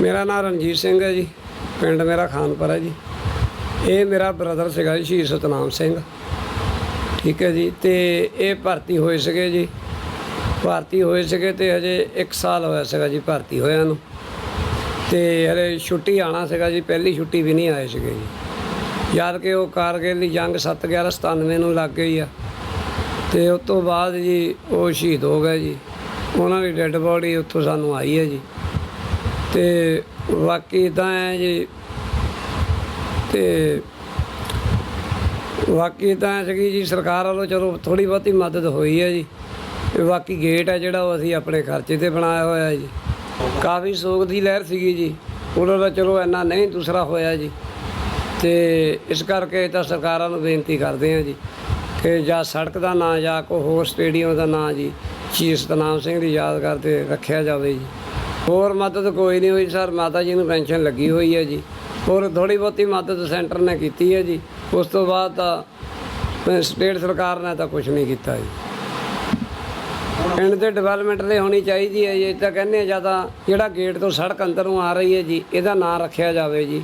ਮੇਰਾ ਨਾਮ ਰਣਜੀਤ ਸਿੰਘ ਹੈ ਜੀ, ਪਿੰਡ ਮੇਰਾ ਖਾਨਪੁਰ ਹੈ ਜੀ। ਇਹ ਮੇਰਾ ਬ੍ਰਦਰ ਸੀਗਾ ਜੀ, ਸ਼ਹੀਦ ਸਤਨਾਮ ਸਿੰਘ। ਠੀਕ ਹੈ ਜੀ, ਤੇ ਇਹ ਭਰਤੀ ਹੋਏ ਸੀਗੇ ਜੀ। ਭਰਤੀ ਹੋਏ ਸੀਗੇ ਤੇ ਹਜੇ 1 ਸਾਲ ਹੋਇਆ ਸੀਗਾ ਜੀ ਭਰਤੀ ਹੋਇਆਂ ਨੂੰ। ਤੇ ਹਲੇ ਛੁੱਟੀ ਆਣਾ ਸੀਗਾ ਜੀ, ਪਹਿਲੀ ਛੁੱਟੀ ਵੀ ਨਹੀਂ ਆਏ ਸੀਗੇ ਜੀ। ਯਾਦ ਕਿ ਉਹ ਕਾਰਗਿਲ ਦੀ ਜੰਗ 7 11 97 ਨੂੰ ਲੱਗ ਗਈ ਆ। ਤੇ ਉਸ ਤੋਂ ਬਾਅਦ ਜੀ ਉਹ ਸ਼ਹੀਦ ਹੋ ਗਏ ਜੀ। ਉਹਨਾਂ ਦੀ ਡੈੱਡ ਬੋਡੀ ਉੱਥੋਂ ਸਾਨੂੰ ਆਈ ਹੈ ਜੀ। ਤੇ ਬਾਕੀ ਤਾਂ ਹੈ ਜੀ, ਤੇ ਬਾਕੀ ਤਾਂ ਸੀਗੀ ਜੀ, ਸਰਕਾਰ ਵੱਲੋਂ ਚਲੋ ਥੋੜੀ ਬਹੁਤੀ ਮਦਦ ਹੋਈ ਹੈ ਜੀ। ਤੇ ਬਾਕੀ ਗੇਟ ਹੈ ਜਿਹੜਾ ਉਹ ਅਸੀਂ ਆਪਣੇ ਖਰਚੇ ਤੇ ਬਣਾਇਆ ਹੋਇਆ ਜੀ। ਕਾਫੀ ਸੋਗ ਦੀ ਲਹਿਰ ਸੀਗੀ ਜੀ। ਉਹਨਾਂ ਦਾ ਚਲੋ ਇੰਨਾ ਨਹੀਂ, ਦੂਸਰਾ ਹੋਇਆ ਜੀ। ਤੇ ਇਸ ਕਰਕੇ ਤਾਂ ਸਰਕਾਰਾਂ ਨੂੰ ਬੇਨਤੀ ਕਰਦੇ ਹਾਂ ਜੀ ਕਿ ਜਾਂ ਸੜਕ ਦਾ ਨਾਂ ਜਾਂ ਕੋਈ ਹੋਰ ਸਟੇਡੀਅਮ ਦਾ ਨਾਂ ਜੀ, ਸ਼ਹੀਦ ਸਤਨਾਮ ਸਿੰਘ ਦੀ ਯਾਦਗਾਰ ਤੇ ਰੱਖਿਆ ਜਾਵੇ ਜੀ। ਹੋਰ ਮਦਦ ਕੋਈ ਨਹੀਂ ਹੋਈ ਸਰ, ਮਾਤਾ ਜੀ ਨੂੰ ਪੈਨਸ਼ਨ ਲੱਗੀ ਹੋਈ ਹੈ ਜੀ। ਹੋਰ ਥੋੜੀ ਬਹੁਤੀ ਮਦਦ ਸੈਂਟਰ ਨੇ ਕੀਤੀ ਹੈ ਜੀ। ਉਸ ਤੋਂ ਬਾਅਦ ਤਾਂ ਸਟੇਟ ਸਰਕਾਰ ਨੇ ਤਾਂ ਕੁਝ ਨਹੀਂ ਕੀਤਾ ਜੀ। ਪਿੰਡ ਦੇ ਡਿਵੈਲਪਮੈਂਟ ਦੇ ਹੋਣੀ ਚਾਹੀਦੀ ਹੈ ਜੀ। ਇਹ ਤਾਂ ਕਹਿੰਦੇ ਆ, ਜਾਂ ਜਿਹੜਾ ਗੇਟ ਤੋਂ ਸੜਕ ਅੰਦਰੋਂ ਆ ਰਹੀ ਹੈ ਜੀ, ਇਹਦਾ ਨਾਂ ਰੱਖਿਆ ਜਾਵੇ ਜੀ।